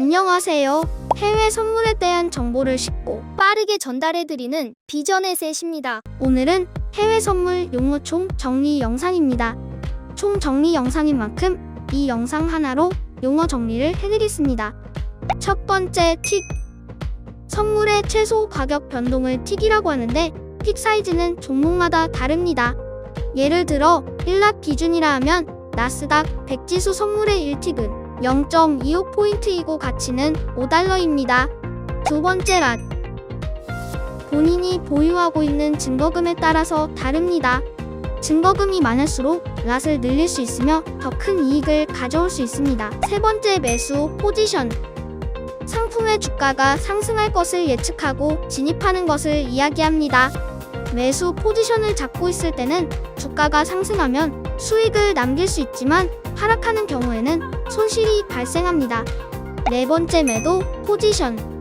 안녕하세요. 해외 선물에 대한 정보를 쉽고 빠르게 전달해드리는 비전의셋입니다. 오늘은 해외 선물 용어 총 정리 영상입니다. 총 정리 영상인 만큼 이 영상 하나로 용어 정리를 해드리겠습니다. 첫 번째 틱. 선물의 최소 가격 변동을 틱이라고 하는데 틱 사이즈는 종목마다 다릅니다. 예를 들어 1락 기준이라 하면 나스닥 100지수 선물의 1틱은 0.25포인트이고 가치는 5달러입니다. 두 번째 랏. 본인이 보유하고 있는 증거금에 따라서 다릅니다. 증거금이 많을수록 랏을 늘릴 수 있으며 더 큰 이익을 가져올 수 있습니다. 세 번째 매수 포지션. 상품의 주가가 상승할 것을 예측하고 진입하는 것을 이야기합니다. 매수 포지션을 잡고 있을 때는 주가가 상승하면 수익을 남길 수 있지만 하락하는 경우에는 손실이 발생합니다. 네 번째 매도 포지션.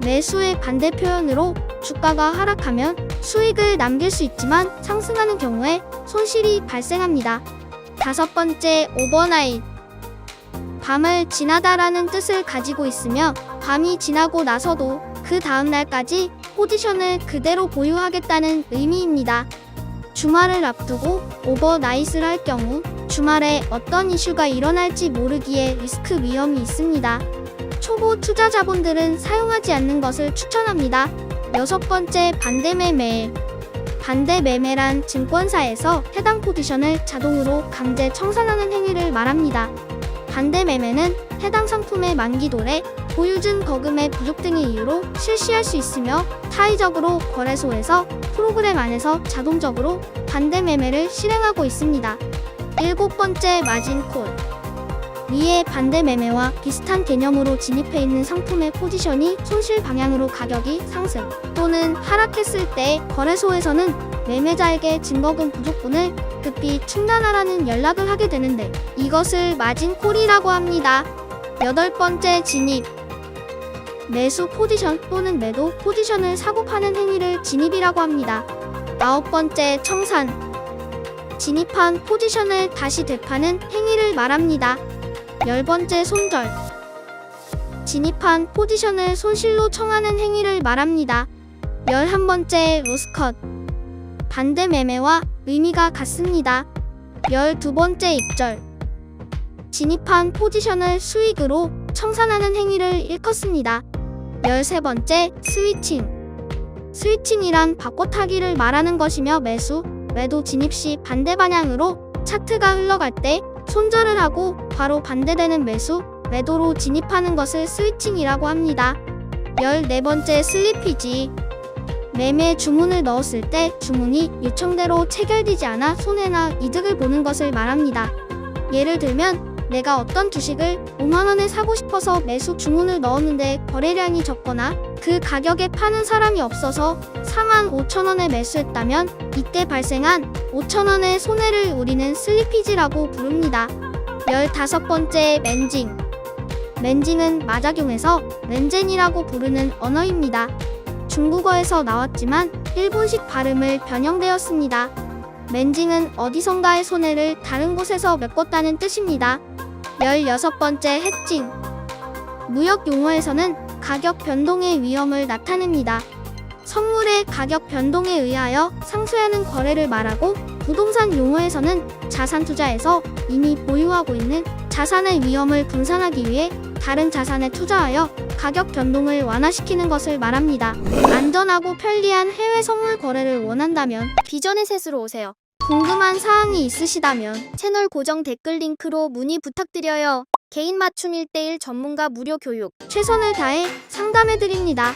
매수의 반대 표현으로 주가가 하락하면 수익을 남길 수 있지만 상승하는 경우에 손실이 발생합니다. 다섯 번째 오버나잇. 밤을 지나다라는 뜻을 가지고 있으며 밤이 지나고 나서도 그 다음 날까지 포지션을 그대로 보유하겠다는 의미입니다. 주말을 앞두고 오버나잇을 할 경우 주말에 어떤 이슈가 일어날지 모르기에 리스크 위험이 있습니다. 초보 투자자분들은 사용하지 않는 것을 추천합니다. 여섯 번째 반대 매매. 반대 매매란 증권사에서 해당 포지션을 자동으로 강제 청산하는 행위를 말합니다. 반대 매매는 해당 상품의 만기 도래, 보유증 거금의 부족 등의 이유로 실시할 수 있으며 타의적으로 거래소에서 프로그램 안에서 자동적으로 반대 매매를 실행하고 있습니다. 일곱 번째 마진콜. 위의 반대 매매와 비슷한 개념으로 진입해 있는 상품의 포지션이 손실 방향으로 가격이 상승 또는 하락했을 때 거래소에서는 매매자에게 증거금 부족분을 급히 충당하라는 연락을 하게 되는데 이것을 마진콜이라고 합니다. 여덟 번째 진입 매수 포지션 또는 매도 포지션을 사고 파는 행위를 진입이라고 합니다. 아홉 번째 청산 진입한 포지션을 다시 되파는 행위를 말합니다. 열 번째 손절. 진입한 포지션을 손실로 청하는 행위를 말합니다. 열한 번째 로스컷. 반대 매매와 의미가 같습니다. 열두 번째 입절. 진입한 포지션을 수익으로 청산하는 행위를 일컫습니다. 열세 번째 스위칭. 스위칭이란 바꿔타기를 말하는 것이며 매수, 매도 진입 시 반대 방향으로 차트가 흘러갈 때 손절을 하고 바로 반대되는 매수, 매도로 진입하는 것을 스위칭이라고 합니다. 14번째 슬리피지. 매매 주문을 넣었을 때 주문이 요청대로 체결되지 않아 손해나 이득을 보는 것을 말합니다. 예를 들면 내가 어떤 주식을 5만원에 사고 싶어서 매수 주문을 넣었는데 거래량이 적거나 그 가격에 파는 사람이 없어서 4만 5천원에 매수했다면 이때 발생한 5천원의 손해를 우리는 슬리피지라고 부릅니다. 15번째 맨징 맨징은 마작용에서 렌젠이라고 부르는 언어입니다. 중국어에서 나왔지만 일본식 발음을 변형되었습니다. 맨징은 어디선가의 손해를 다른 곳에서 메꿨다는 뜻입니다. 16번째 해칭 무역 용어에서는 가격 변동의 위험을 나타냅니다. 선물의 가격 변동에 의하여 상쇄하는 거래를 말하고 부동산 용어에서는 자산 투자에서 이미 보유하고 있는 자산의 위험을 분산하기 위해 다른 자산에 투자하여 가격 변동을 완화시키는 것을 말합니다. 안전하고 편리한 해외 선물 거래를 원한다면 비전의 셋으로 오세요. 궁금한 사항이 있으시다면 채널 고정 댓글 링크로 문의 부탁드려요. 개인 맞춤 1대1 전문가 무료 교육. 최선을 다해 상담해 드립니다.